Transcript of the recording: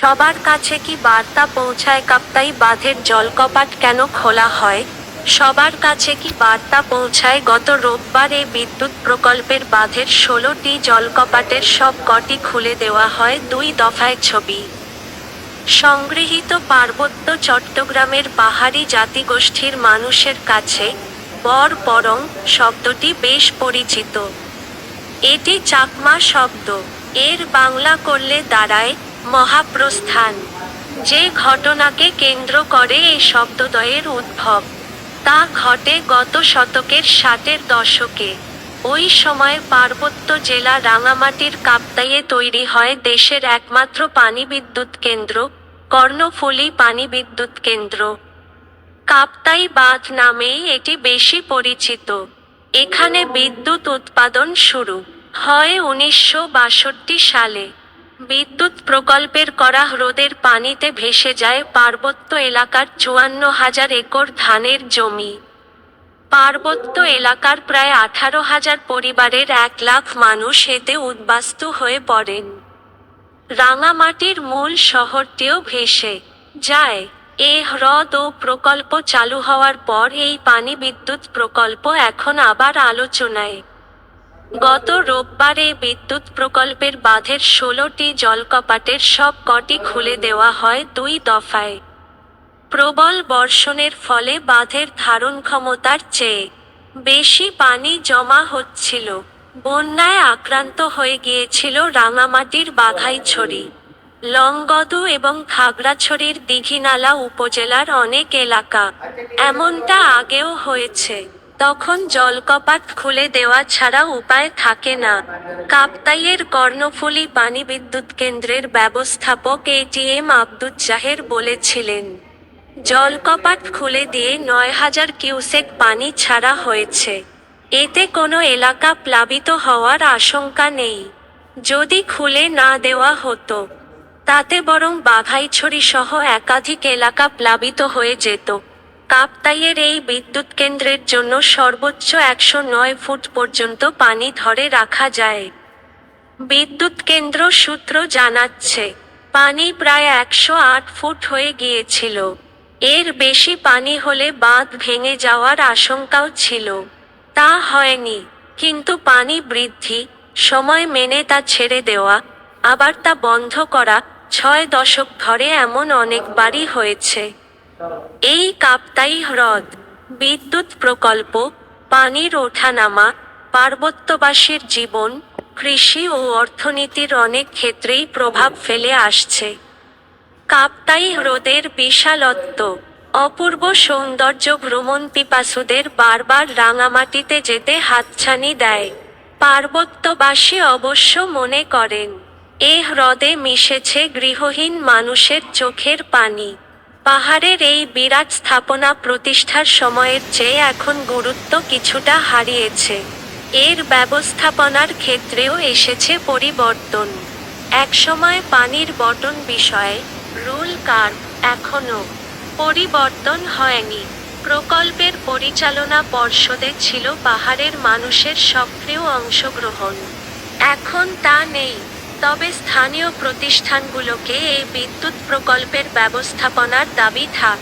সবার কাছে কি বার্তা পৌঁছায়? কাপ্তাই বাঁধের জলকপাট কেন খোলা হয়? সবার কাছে কি বার্তা পৌঁছায়? গত রোববার এ বিদ্যুৎ প্রকল্পের বাঁধের ষোলোটি জলকপাটের সব কটি খুলে দেওয়া হয় দুই দফায় ছবি। সংগৃহীত পার্বত্য চট্টগ্রামের পাহাড়ি জাতিগোষ্ঠীর মানুষের কাছে বর পরং শব্দটি বেশ পরিচিত। এটি চাকমা শব্দ। এর বাংলা করলে দাঁড়ায় মহাপ্রস্থান। যে ঘটনাকে কেন্দ্র করে এই শব্দদ্বয়ের উদ্ভব, তা ঘটে গত শতকের ষাটের দশকে। ওই সময় পার্বত্য জেলা রাঙামাটির কাপ্তাইয়ে তৈরি হয় দেশের একমাত্র পানি বিদ্যুৎ কেন্দ্র, কর্ণফুলী পানি বিদ্যুৎ কেন্দ্র। কাপ্তাই বাঁধ নামেই এটি বেশি পরিচিত। এখানে বিদ্যুৎ উৎপাদন শুরু হয় উনিশশো বাষট্টি সালে। বিদ্যুৎ প্রকল্পের করা হ্রদের পানিতে ভেসে যায় পার্বত্য এলাকার চুয়ান্ন হাজার একর ধানের জমি। পার্বত্য এলাকার প্রায় আঠারো হাজার পরিবারের এক লাখ মানুষ এতে উদ্বাস্তু হয়ে পড়েন। রাঙামাটির মূল শহরটিও ভেসে যায়। এ হ্রদ ও প্রকল্প চালু হওয়ার পর এই পানি বিদ্যুৎ প্রকল্প এখন আবার আলোচনায়। গত রোববার বিদ্যুৎ প্রকল্পের বাঁধের ষোলোটি জলকপাটের সব কটি খুলে দেওয়া হয় দুই দফায়। প্রবল বর্ষণের ফলে বাঁধের ধারণ ক্ষমতার চেয়ে বেশি পানি জমা হচ্ছিল। বন্যায় আক্রান্ত হয়ে গিয়েছিল রাঙামাটির বাঘাইছড়ি, লংগদু এবং খাগড়াছড়ির দীঘিনালা উপজেলার অনেক এলাকা। এমনটা আগেও হয়েছে। তখন জলকপাট খুলে দেওয়া ছাড়া উপায় থাকে না। কাপ্তাইয়ের কর্ণফুলী পানি বিদ্যুৎ কেন্দ্রের ব্যবস্থাপক এটিএম আব্দুজ্জাহের বলেছিলেন জলকপাট খুলে দিয়ে নয় হাজার কিউসেক পানি ছাড়া হয়েছে। এতে কোনো এলাকা প্লাবিত হওয়ার আশঙ্কা নেই। যদি খুলে না দেওয়া হতো, তাতে বরং বাঘাইছড়ি সহ একাধিক এলাকা প্লাবিত হয়ে যেত। কাপ্তাইয়ের এই বিদ্যুৎ কেন্দ্রের জন্য সর্বোচ্চ একশো নয় ফুট পর্যন্ত পানি ধরে রাখা যায়। বিদ্যুৎ কেন্দ্র সূত্র জানাচ্ছে, পানি প্রায় একশো আট ফুট হয়ে গিয়েছিল। এর বেশি পানি হলে বাঁধ ভেঙে যাওয়ার আশঙ্কাও ছিল। তা হয়নি, কিন্তু পানি বৃদ্ধি, সময় মেনে তা ছেড়ে দেওয়া, আবার তা বন্ধ করা ছয় দশক ধরে এমন অনেকবারই হয়েছে। এই কাপ্তাই হ্রদ, বিদ্যুৎ প্রকল্প, পানির ওঠানামা, পার্বত্যবাসীর জীবন, কৃষি ও অর্থনীতির অনেক ক্ষেত্রেই প্রভাব ফেলে আসছে। কাপ্তাই হ্রদের বিশালত্ব, অপূর্ব সৌন্দর্য ভ্রমণ পিপাসুদের বারবার রাঙামাটিতে যেতে হাতছানি দেয়। পার্বত্যবাসী অবশ্য মনে করেন, এ হ্রদে মিশেছে গৃহহীন মানুষের চোখের পানি। পাহাড়ের এই বিরাট স্থাপনা প্রতিষ্ঠার সময়ের চেয়ে এখন গুরুত্ব কিছুটা হারিয়েছে। এর ব্যবস্থাপনার ক্ষেত্রেও এসেছে পরিবর্তন। একসময় পানির বটন বিষয়ে রুল কার্ভ এখনও পরিবর্তন হয়নি। প্রকল্পের পরিচালনা পর্ষদে ছিল পাহাড়ের মানুষের সক্রিয় অংশগ্রহণ। এখন তা নেই। তবে স্থানীয় প্রতিষ্ঠানগুলোকে এই বিদ্যুৎ প্রকল্পের ব্যবস্থাপনার দাবি থাক।